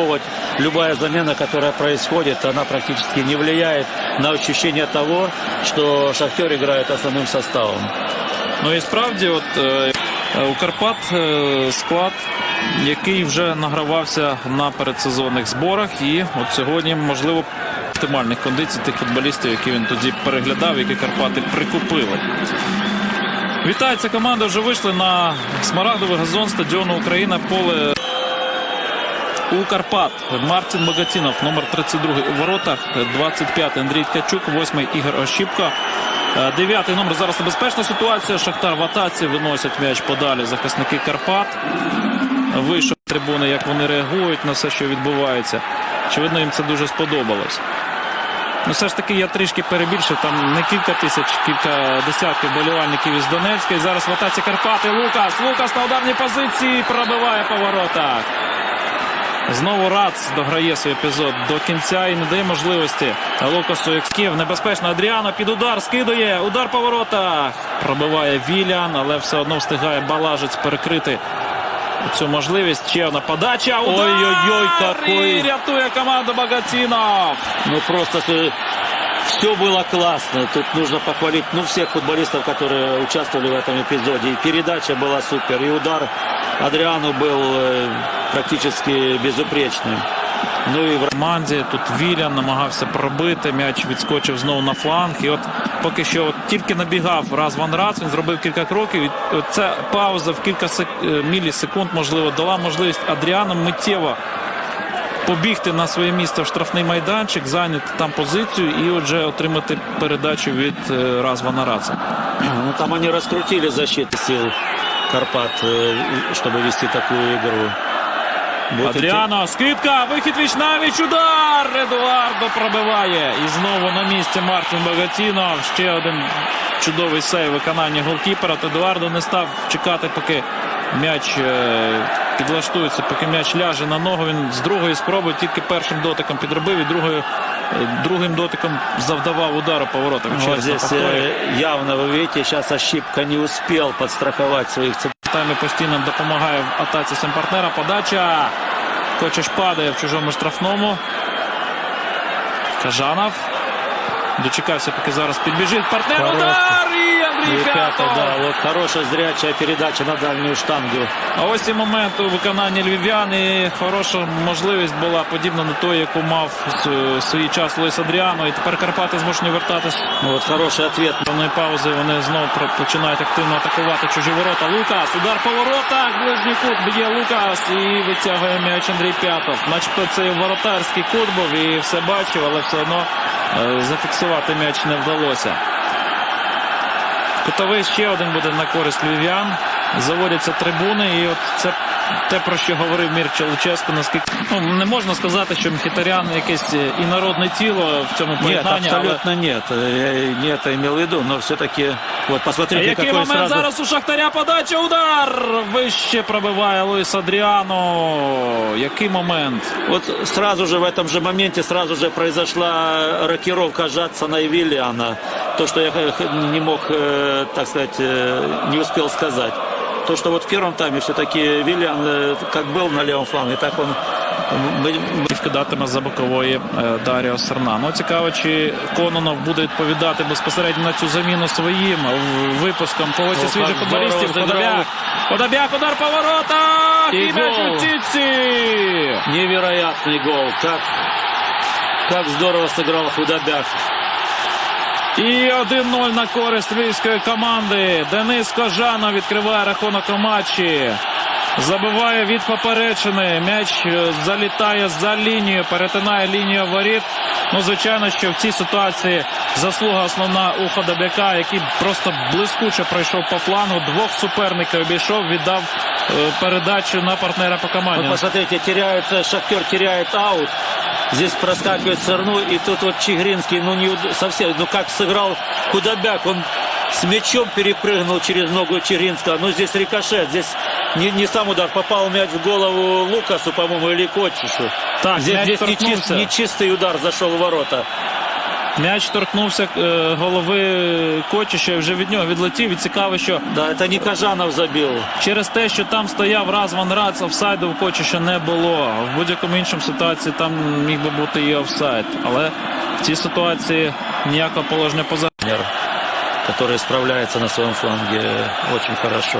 повод, любая замена, которая происходит, она практически не влияет на ощущение того, что Шахтер играет основным составом. Ну і справді, от е, у Карпат е, склад, який вже награвався на передсезонних зборах, і от сьогодні, можливо, оптимальних кондицій тих футболістів, які він тоді переглядав, які Карпати прикупили. Вітається команда. Вже вийшли на смарагдовий газон стадіону Україна. Поле у Карпат. Мартін Багатінов, номер 32 у воротах, 25 Андрій Ткачук, 8 Ігор Ощіпко. Е, Дев'ятий номер зараз небезпечна ситуація. Шахтар в атаці виносять м'яч подалі захисники Карпат. Вийшов трибуни, як вони реагують на все, що відбувається. Очевидно, їм це дуже сподобалось. Ну, все ж таки, я трішки перебільшив. Там не кілька тисяч, кілька десятків болівальників із Донецька. І зараз в атаці Карпати. Лукас. Лукас на ударній позиції пробиває по воротах. Знову Рац дограє свій епізод до кінця і не дає можливості Лукасу Ексків. Небезпечно Адріано під удар скидує. Удар по воротах. Пробиває Вілян, але все одно встигає Балажець перекрити цю можливість. Ще одна подача. Удар! Ой-ой-ой, какой- І рятує команду Багатінов. Ну просто все было классно. Тут нужно похвалить ну, всех футболистов, которые участвовали в этом эпизоде. И передача была супер, и удар Адриану был э, практически безупречным. Ну и в команді. Тут Вілян намагався пробити. М'яч відскочив знову на фланг. І от поки що от тільки набігав раз Ван Рац, він зробив кілька кроків. І от ця пауза в кілька сек... е, мілісекунд, можливо, дала можливість Адріану миттєво побігти на своє місце в штрафний майданчик, зайняти там позицію і отже отримати передачу від е, раз Вана Раца. Ну, там они раскрутили защиты сил Карпат, чтобы вести такую игру. Вот Адріано, скидка, вихід віч навіч, удар! Едуардо пробиває. І знову на місці Мартін Багатінов. Ще один чудовий сейв виконання голкіпера. Едуардо не став чекати, поки м'яч е, підлаштується, поки м'яч ляже на ногу. Він з другої спроби тільки першим дотиком підробив і другою, е, другим дотиком завдавав удару по воротам. Вот Чесно, здесь повторюю. э, явно, вы видите, сейчас Ошибка не успел подстраховать своих центральных Таймі постійно допомагає в атаці сам партнера. Подача. Кочеш падає в чужому штрафному. Кажанов. Дочекався, поки зараз підбіжить партнер. Хороший. Удар! Ребята, да, вот хорошая зрячая передача на дальнюю штангу. А ось і момент у виконанні львів'ян. І хороша можливість була подібна на той, яку мав свій час Луїс Адріано. І тепер Карпати змушені вертатись Вот хороший ответ. Певної паузи вони знову починають активно атакувати чужі ворота. Лукас, удар по воротах, ближній кут б'є Лукас і витягує м'яч Андрій П'ятов. Начебто це воротарський кут був і все бачив, але все одно е, зафіксувати м'яч не вдалося. Кутовий ще один буде на користь львів'ян. Заводяться трибуни, і от це те, про що говорив Мірча Луческо, наскільки ну, не можна сказати, що Мхітарян якесь е, інородне тіло в цьому Нет, поєднанні, але абсолютно нет. Э, Я не это имел в виду, но все-таки, вот А посмотрите, який какой момент сразу... зараз у Шахтаря подача удар! Вище пробиває Луїс Адріано. Який момент? Вот сразу же в этом же моменте сразу же произошла рокировка Жадсона и Виллиана. То, что я х- не мог, э, так сказать, э, не успел сказать. То, что вот в первом тайме все-таки Виллиан э, как был на левом фланге, так он... мы- мы- Вкидатиме за бокової е, Даріо Серна. Ну, цікаво, чи Кононов буде відповідати безпосередньо на цю заміну своїм в- випуском когось із Ну, свіжих так футболістів. здорово Подобяк. зіграв. Подобяк, удар по воротах! І І м'яч гол. у сітці! Невероятный гол. Как, как здорово сыграл Худобяк. І 1-0 на користь львівської команди. Денис Кожанов відкриває рахунок у матчі. Забиває від поперечини. М'яч е, залітає за лінію, перетинає лінію воріт. Ну, звичайно, що в цій ситуації заслуга основна у Ходобяка, який просто блискуче пройшов по флангу. Двох суперників обійшов, віддав е, передачу на партнера по команді. Вот посмотрите, теряет, э, Шахтер теряет аут. Здесь проскакивает Церну, и тут вот Чигринский, ну не совсем, ну как сыграл Худобяк, он с мячом перепрыгнул через ногу Чигринского, но здесь рикошет, здесь не, не сам удар, попал мяч в голову Лукасу, по-моему, или Котчишу. Так, здесь здесь нечист- нечистый удар зашел в ворота. М'яч торкнувся е, голови Кочища і вже від нього відлетів. І цікаво, що Да, это не Кажанов забил. через те, що там стояв Разван Рац, офсайду в Кочища не було. В будь-якому іншому ситуації там міг би бути і офсайд. Але в цій ситуації ніякого положення поза. Который справляется на своем фланге очень хорошо.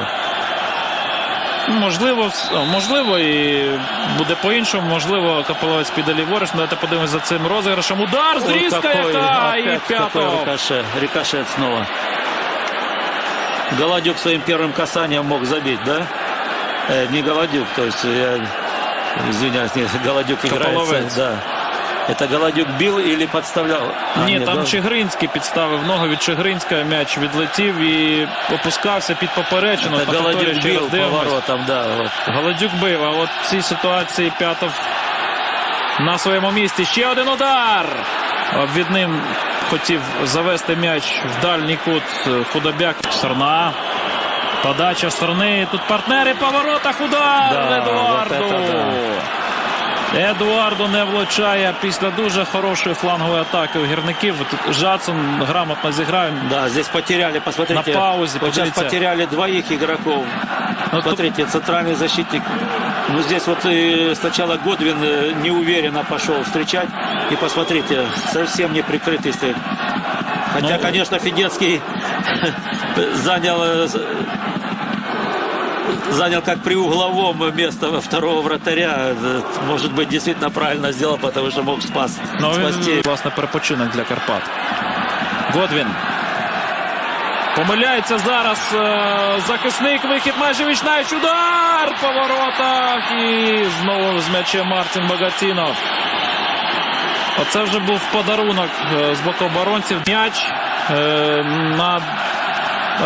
Можливо, можливо, і буде по-іншому. Можливо, Капеловець піде ліворуч. Ну, Давайте подивимось за цим розіграшем. Удар, зрізка какой, яка! І п'ятого. рикошет. Рикошет снова. Голодюк своим первым касанием мог забить, да? Э, не Голодюк, то есть я извиняюсь, не, Голодюк играет. Да. Это Голодюк бил или подставлял? А, Ні, нет, там да? Чигринський підставив ногу від Чигринського, м'яч відлетів і опускався під поперечину. Это Повторюю, Голодюк ще раз бил дивимось. поворотом, да. Вот. Голодюк бив, а от в цій ситуації П'ятов на своєму місці. Ще один удар. Від ним хотів завести м'яч в дальній кут е, худобяк. Сторона. Подача сторони. Тут партнери по воротах. Удар Да, Едуарду. вот это Едуарду не влучає після дуже хорошої флангової атаки у гірників. Тут Жадсон грамотно зіграв. Да, здесь потеряли, посмотрите. На паузе, Вот сейчас подивіться. потеряли двоих игроков. Ну, тут Смотрите, центральный защитник. Ну, здесь вот э, сначала Годвин э, неуверенно пошел встречать. И посмотрите, совсем не прикрытый стоит. Хотя, Ну, конечно, Федецкий занял, э, с- занял как при угловом место второго вратаря. Э, Может быть, действительно правильно сделал, потому что мог спас, Ну, спасти. він, власне, перепочинок для Карпат. Годвін. Помиляється зараз е, захисник. Вихід майже вічнаючи. Удар по воротах. І знову з м'ячем Мартин Багатінов. Оце вже був подарунок з боку оборонців. М'яч е, на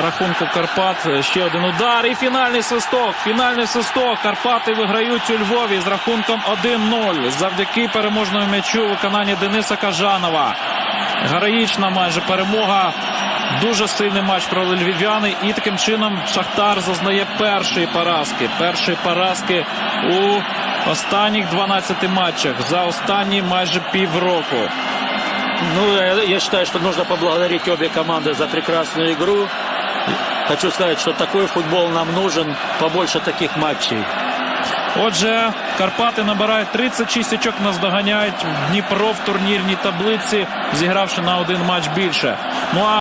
рахунку Карпат. Ще один удар. І фінальний свисток. Фінальний свисток. Карпати виграють у Львові з рахунком 1-0. Завдяки переможному м'ячу у виконанні Дениса Кажанова. Героїчна майже перемога. Дуже сильний матч провели львів'яни. І таким чином Шахтар зазнає першої поразки. Першої поразки у останніх 12 матчах за останні майже півроку. Ну, я, я считаю, что нужно поблагодарить обе команды за прекрасную игру. Хочу сказать, что такой футбол нам нужен, побольше таких матчей. Отже, Карпати набирають 36 очок, наздоганяють Дніпро в турнірній таблиці, зігравши на один матч більше. Ну а